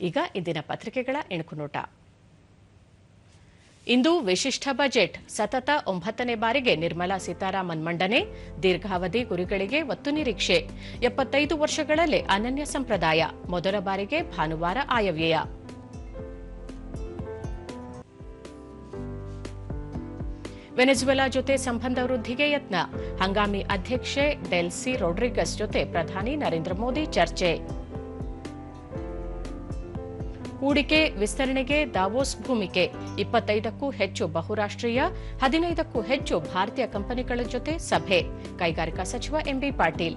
ಈಗ ಇಂದಿನ ಪತ್ರಿಕೆಗಳ ಇಣುಕುನೋಟ ಇಂದು ವಿಶಿಷ್ಟ ಬಜೆಟ್. ಸತತ ಒಂಬತ್ತನೇ ಬಾರಿಗೆ ನಿರ್ಮಲಾ ಸೀತಾರಾಮನ್ ಮಂಡನೆ, ದೀರ್ಘಾವಧಿ ಗುರಿಗಳಿಗೆ ಒತ್ತು ನಿರೀಕ್ಷೆ. ಎಪ್ಪತ್ತೈದು ವರ್ಷಗಳಲ್ಲಿ ಅನನ್ಯ ಸಂಪ್ರದಾಯ. ಮೊದಲ ಬಾರಿಗೆ ಭಾನುವಾರ ಆಯವ್ಯಯ. ವೆನೆಜುವೆಲಾ ಜೊತೆ ಸಂಬಂಧ ವೃದ್ಧಿಗೆ ಯತ್ನ. ಹಂಗಾಮಿ ಅಧ್ಯಕ್ಷೆ ಡೆಲ್ಸಿ ರೋಡ್ರಿಗಸ್ ಜೊತೆ ಪ್ರಧಾನಿ ನರೇಂದ್ರ ಮೋದಿ ಚರ್ಚೆ. ಹೂಡಿಕೆ, ವಿಸ್ತರಣೆಗೆ, ದಾವೋಸ್ ಭೂಮಿಕೆ ಇಪ್ಪತ್ತೈದಕ್ಕೂ ಹೆಚ್ಚು ಬಹುರಾಷ್ಟ್ರೀಯ, ಹದಿನೈದಕ್ಕೂ ಹೆಚ್ಚು ಭಾರತೀಯ ಕಂಪನಿಗಳ ಜೊತೆ ಸಭೆ. ಕೈಗಾರಿಕಾ ಸಚಿವ ಎಂಬಿ ಪಾಟೀಲ್.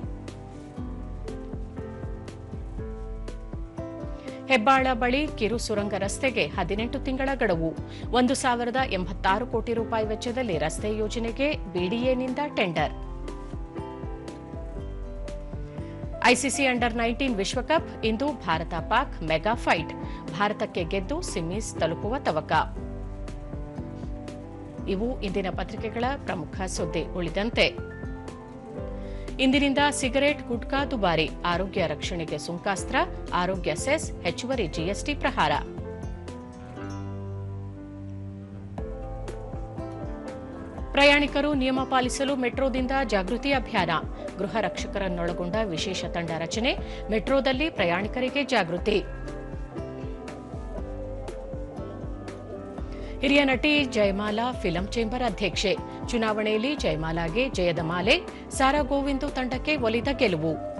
ಹೆಬ್ಬಾಳ ಬಳಿ ಕಿರು ಸುರಂಗ ರಸ್ತೆಗೆ ಹದಿನೆಂಟು ತಿಂಗಳ ಗಡುವು. ಒಂದು ಸಾವಿರದ ಎಂಬತ್ತಾರು ಕೋಟಿ ರೂಪಾಯಿ ವೆಚ್ಚದಲ್ಲಿ ರಸ್ತೆ ಯೋಜನೆಗೆ ಬಿಡಿಎನಿಂದ ಟೆಂಡರ್. ಐಸಿಸಿ ಅಂಡರ್ ನೈನ್ಟೀನ್ ವಿಶ್ವಕಪ್, ಇಂದು ಭಾರತ ಪಾಕ್ ಮೆಗಾ ಫೈಟ್. ಭಾರತಕ್ಕೆ ಗೆದ್ದು ಸಿಮೀಸ್ ತಲುಪುವ ತವಕ. ಇವು ಇಂದಿನ ಪತ್ರಿಕೆಗಳ ಪ್ರಮುಖ ಸುದ್ದಿ ಉಳಿದಂತೆ. ಇಂದಿನಿಂದ ಸಿಗರೇಟ್, ಗುಟ್ಕಾ, ದುಬಾರಿ, ಆರೋಗ್ಯ ರಕ್ಷಣೆಗೆ ಸುಂಕಾಸ್ತ್ರ, ಆರೋಗ್ಯ ಸೆಸ್, ಹೆಚ್ಚುವರಿ ಜಿಎಸ್ಟಿ ಪ್ರಹಾರ. ಪ್ರಯಾಣಿಕರು ನಿಯಮ ಪಾಲಿಸಲು ಮೆಟ್ರೋದಿಂದ ಜಾಗೃತಿ ಅಭಿಯಾನ. ಗೃಹ ರಕ್ಷಕರನ್ನೊಳಗೊಂಡ ವಿಶೇಷ ತಂಡ ರಚನೆ. ಮೆಟ್ರೋದಲ್ಲಿ ಪ್ರಯಾಣಿಕರಿಗೆ ಜಾಗೃತಿ. ಹಿರಿಯ ನಟಿ ಜಯಮಾಲಾ ಫಿಲಂ ಚೇಂಬರ್ ಅಧ್ಯಕ್ಷೆ. ಚುನಾವಣೆಯಲ್ಲಿ ಜಯಮಾಲಾಗೆ ಜಯದ ಮಾಲೆ. ಸಾರಾ ಗೋವಿಂದು ತಂಡಕ್ಕೆ ಒಲಿದ ಗೆಲುವು.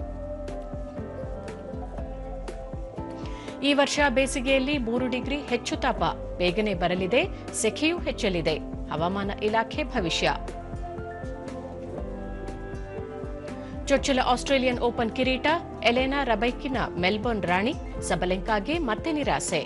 ಈ ವರ್ಷ ಬೇಸಿಗೆಯಲ್ಲಿ ಮೂರು ಡಿಗ್ರಿ ಹೆಚ್ಚು ತಾಪ. ಬೇಗನೆ ಬರಲಿದೆ. ಸೆಖೆಯೂ ಹೆಚ್ಚಲಿದೆ. ಹವಾಮಾನ ಇಲಾಖೆ ಭವಿಷ್ಯ. ಚೊಚ್ಚಲ ಆಸ್ಟ್ರೇಲಿಯನ್ ಓಪನ್ ಕಿರೀಟ ಎಲೆನಾ ರಬೈಕಿನ ಮೆಲ್ಬೋರ್ನ್ ರಾಣಿ ಸಬಲೆಂಕಾಗೆ ಮತ್ತೆ ನಿರಾಸೆ.